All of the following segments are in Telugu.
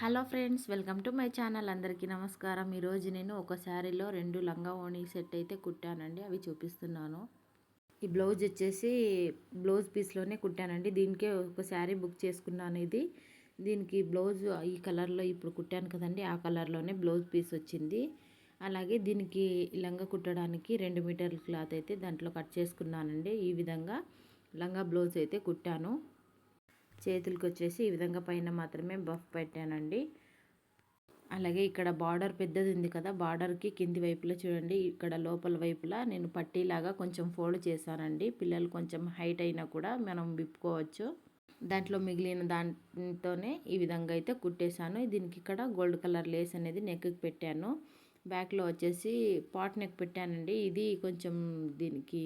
Hello friends welcome to my channel. అందరికీ నమస్కారం. ఈరోజు నేను ఒక శారీలో రెండు లంగా ఓణి సెట్ అయితే కుట్టానండి. అవి చూపిస్తున్నాను. ఈ బ్లౌజ్ వచ్చేసి బ్లౌజ్ పీస్లోనే కుట్టానండి. దీనికే ఒక శారీ బుక్ చేసుకున్నాను ఇది. దీనికి బ్లౌజ్ ఈ కలర్లో ఇప్పుడు కుట్టాను కదండి. ఆ కలర్లోనే బ్లౌజ్ పీస్ వచ్చింది. అలాగే దీనికి లంగా కుట్టడానికి రెండు మీటర్ల క్లాత్ అయితే దాంట్లో కట్ చేసుకున్నానండి. ఈ విధంగా లంగా బ్లౌజ్ అయితే కుట్టాను. చేతులకు వచ్చేసి ఈ విధంగా పైన మాత్రమే బఫ్ పెట్టానండి. అలాగే ఇక్కడ బార్డర్ పెద్దది ఉంది కదా బార్డర్కి కింది వైపులా చూడండి ఇక్కడ లోపల వైపులా నేను పట్టీలాగా కొంచెం ఫోల్డ్ చేశానండి. పిల్లలు కొంచెం హైట్ అయినా కూడా మనం విప్పుకోవచ్చు. దాంట్లో మిగిలిన దాంతోనే ఈ విధంగా అయితే కుట్టేశాను. దీనికి ఇక్కడ గోల్డ్ కలర్ లేస్ అనేది నెక్కి పెట్టాను. బ్యాక్లో వచ్చేసి పాట్ నెక్ పెట్టానండి. ఇది కొంచెం దీనికి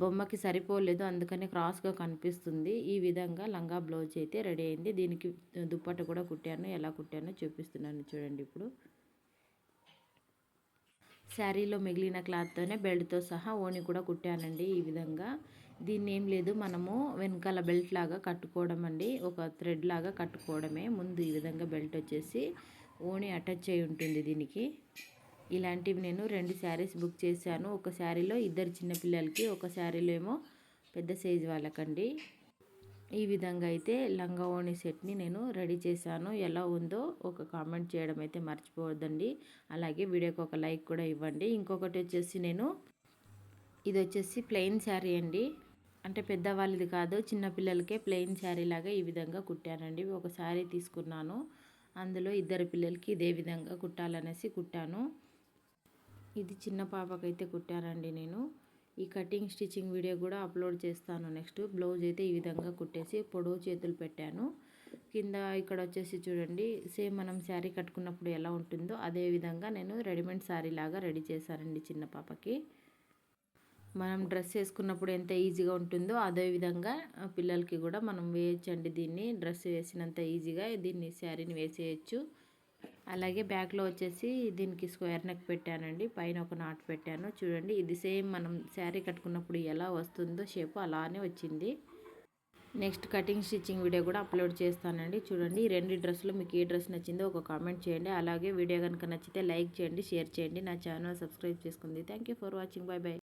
బొమ్మకి సరిపోలేదు అందుకని క్రాస్గా కనిపిస్తుంది. ఈ విధంగా లంగా బ్లౌజ్ అయితే రెడీ అయింది. దీనికి దుప్పట కూడా కుట్టాను. ఎలా కుట్టానో చూపిస్తున్నాను చూడండి ఇప్పుడు. శారీలో మిగిలిన క్లాత్తోనే బెల్ట్తో సహా ఓని కూడా కుట్టానండి ఈ విధంగా. దీన్ని ఏం లేదు మనము వెనకాల బెల్ట్ లాగా కట్టుకోవడం అండి. ఒక థ్రెడ్ లాగా కట్టుకోవడమే. ముందు ఈ విధంగా బెల్ట్ వచ్చేసి ఓని అటాచ్ అయి ఉంటుంది దీనికి. ఇలాంటివి నేను రెండు శారీస్ బుక్ చేశాను. ఒక శారీలో ఇద్దరు చిన్నపిల్లలకి ఒక శారీలో ఏమో పెద్ద సైజు వాళ్ళకండి. ఈ విధంగా అయితే లంగా ఓణి సెట్ని నేను రెడీ చేశాను. ఎలా ఉందో ఒక కామెంట్ చేయడం అయితే మర్చిపోవద్దండి. అలాగే వీడియోకి ఒక లైక్ కూడా ఇవ్వండి. ఇంకొకటి వచ్చేసి నేను ఇది వచ్చేసి ప్లెయిన్ శారీ అండి. అంటే పెద్దవాళ్ళది కాదు చిన్నపిల్లలకే ప్లెయిన్ శారీ లాగా ఈ విధంగా కుట్టానండి. ఒక శారీ తీసుకున్నాను. అందులో ఇద్దరు పిల్లలకి ఇదే విధంగా కుట్టాలనేసి కుట్టాను. ఇది చిన్న పాపకైతే కుట్టానండి నేను. ఈ కటింగ్ స్టిచ్చింగ్ వీడియో కూడా అప్లోడ్ చేస్తాను నెక్స్ట్. బ్లౌజ్ అయితే ఈ విధంగా కుట్టేసి పొడవు చేతులు పెట్టాను. కింద ఇక్కడ వచ్చేసి చూడండి సేమ్ మనం శారీ కట్టుకున్నప్పుడు ఎలా ఉంటుందో అదే విధంగా నేను రెడీమేడ్ శారీ లాగా రెడీ చేశానండి చిన్న పాపకి. మనం డ్రెస్ వేసుకున్నప్పుడు ఎంత ఈజీగా ఉంటుందో అదే విధంగా పిల్లలకి కూడా మనం వేయచ్చండి దీన్ని. డ్రెస్ వేసినంత ఈజీగా దీన్ని శారీని వేసేయచ్చు. అలాగే బ్యాక్లో వచ్చేసి దీనికి స్క్వేర్ నెక్ పెట్టానండి. పైన ఒక నాట్ పెట్టాను. చూడండి ఇది సేమ్ మనం శారీ కట్టుకున్నప్పుడు ఎలా వస్తుందో షేప్ అలానే వచ్చింది. నెక్స్ట్ కటింగ్ స్టిచ్చింగ్ వీడియో కూడా అప్లోడ్ చేస్తానండి. చూడండి ఈ రెండు డ్రెస్సులు మీకు ఏ డ్రెస్ నచ్చిందో ఒక కామెంట్ చేయండి. అలాగే వీడియో కనుక నచ్చితే లైక్ చేయండి షేర్ చేయండి. నా ఛానల్ సబ్స్క్రైబ్ చేసుకుంది. Thank for watching. Bye bye.